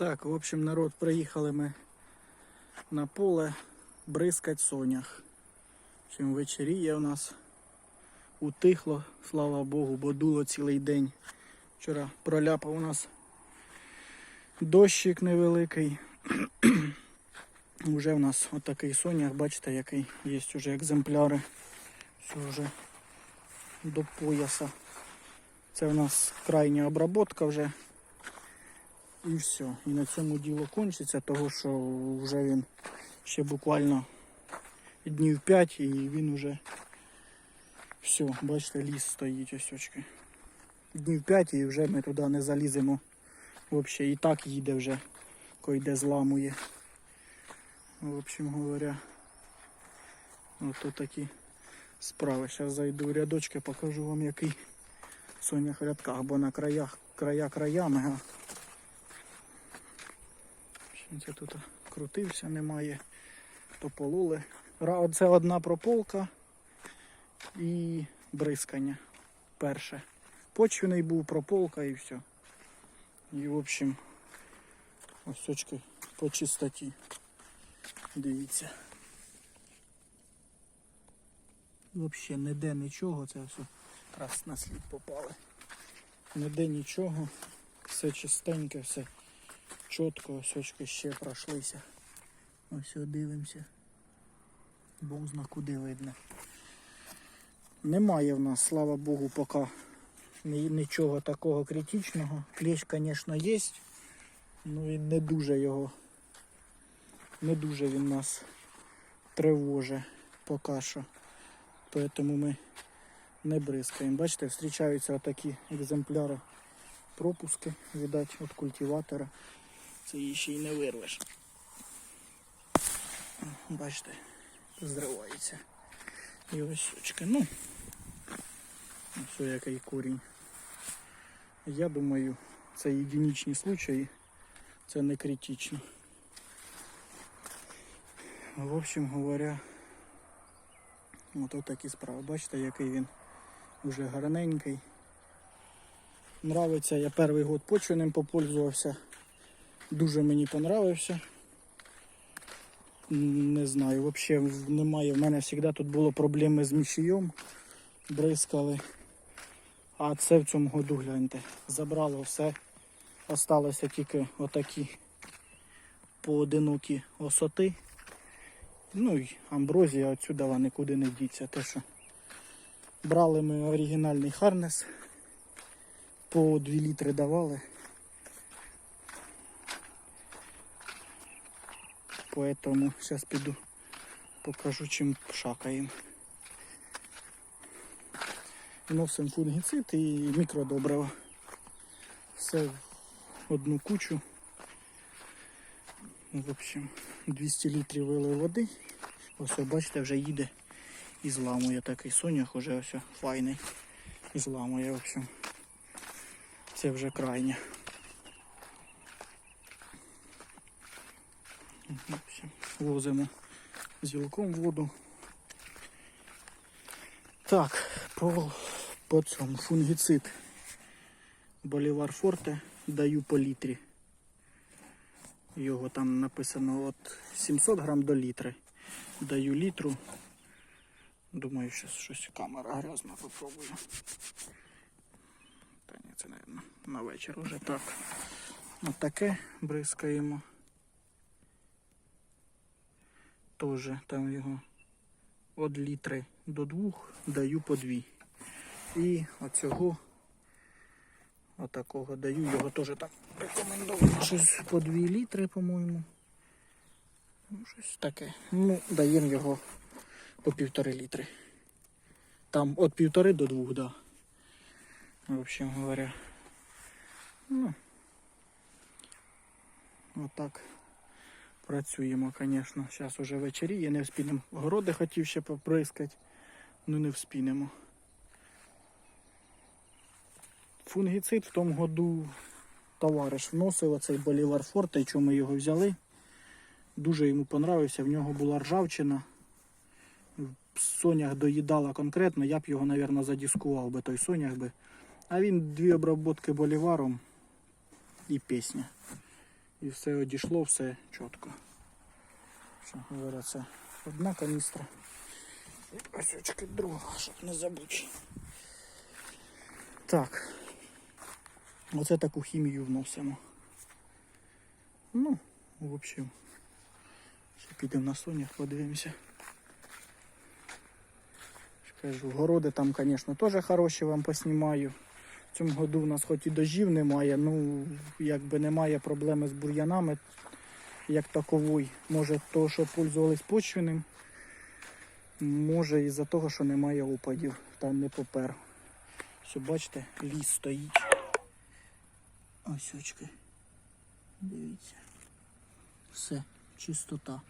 Так, в общем, народ, приїхали ми на поле бризкать сонях. Чим вечеріє у нас утихло, слава Богу, бо дуло цілий день. Вчора проляпав у нас дощик невеликий. Уже в нас отакий сонях, бачите, який є вже екземпляри. Все вже до пояса. Це в нас крайня обработка вже. І все. І на цьому діло кончиться, того що вже він ще буквально днів 5 і він вже все, бачите, ліс стоїть ось очки. Днів 5 і вже ми туди не заліземо. Взагалі і так їде вже, койде зламує. В общем говоря, ото такі справи. Зараз зайду в рядочки, покажу вам який сонях в рядках, бо на краях края краями. Це тут крутився, немає. То пололи. Ра- Це одна прополка і бризкання. Перше. Почвений був прополка і все. І в общем, ось очки по чистоті. Дивіться. Взагалі ніде нічого, це все якраз на слід попали. Ніде нічого, все чистеньке, все чітко, ось ще пройшлися. Ось дивимося. Бог зна куди видно. Немає в нас, слава Богу, поки нічого такого критичного. Клещ, звісно, є, але він не дуже його, не дуже він нас тривожить поки що. Тому ми не бризкаємо. Бачите, зустрічаються отакі екземпляри пропуски, видать, від культиватора. Це її ще й не вирвеш. Бачите, зривається. І ось очки. Ну, ось який корінь. Я думаю, це єдиничні случаї, це не критично. В общем говоря, от такі справи. Бачите, який він вже гарненький. Нравиться, я перший год почвеним попользувався. Дуже мені понравився. Не знаю, взагалі немає. В мене завжди тут було проблеми з мішієм. Бризкали. А це в цьому году, гляньте, забрало все. Осталося тільки отакі поодинокі осоти. Ну і амброзія отсюди нікуди не діться. Те, що брали ми оригінальний харнес, по 2 літри давали. Поэтому зараз піду покажу чим шакаємо. Носимо фунгіцид і мікродобрива. Все в одну кучу. В общем, 200 літрів вили води. Ось бачите, вже їде і зламує такий сонях, уже ось файний. І зламує, в общем. Це вже крайня. Возимо зілком воду. Так, по, по цьому фунгіцид Болівар Форте даю по літрі. Його там написано от 700 грам до літри. Даю літру. Думаю, що щось камера грязна, попробую. Та ні, це, мабуть, на вечір вже так. Отаке бризкаємо. Теж там його від літри до двох даю по дві. І оцього отакого даю, його теж там рекомендовано. Щось по 2 літри, по-моєму. Ну, щось таке. Ну, даємо його по півтори літри. Там від півтори до двох, да. В общем говоря. Ну, отак працюємо, звісно. Зараз уже вечеріє, не вспінемо. Городи хотів ще поприскати, ну не вспінемо. Фунгіцид в тому году товариш вносив оцей Болівар Форте, чому ми його взяли. Дуже йому понравився, в нього була ржавчина. Сонях доїдала конкретно, я б його, мабуть, задіскував би той сонях би. А він дві обробки боліваром і пісня. І все одійшло, все чітко. Що говорять, це одна каністра. І ось очки друга, щоб не забути. Так. Оце таку хімію вносимо. Ну, в общем. Ще підемо на сонях, подивимося. Кажу, городи там, звісно, теж хороші вам поснімаю. В цьому году в нас хоч і дождів немає, ну якби немає проблеми з бур'янами як такової. Може то, що пользувались почвеним, може із-за того, що немає опадів, там не попер. Все, бачите, ліс стоїть. Ось очки. Дивіться. Все, чистота.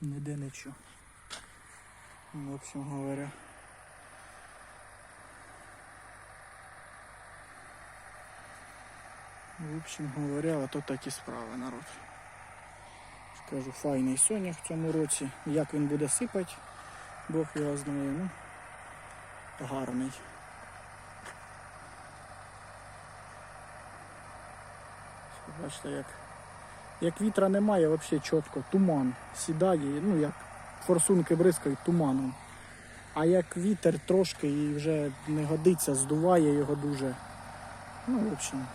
Ніде нічого. В общем говоря. В общем говоря, ото такі справи, народ. Скажу, файний соняк в цьому році. Як він буде сипати, Бог його знає, ну гарний. Бачите, як, як вітра немає, взагалі чітко, туман сідає, ну як форсунки бризкають туманом. А як вітер трошки і вже не годиться, здуває його дуже. Ну, в общем.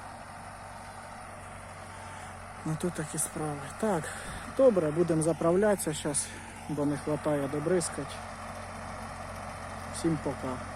Ну тут такі справи. Так, добре, будемо заправлятися зараз, бо не вистачає добризкати. Всім пока.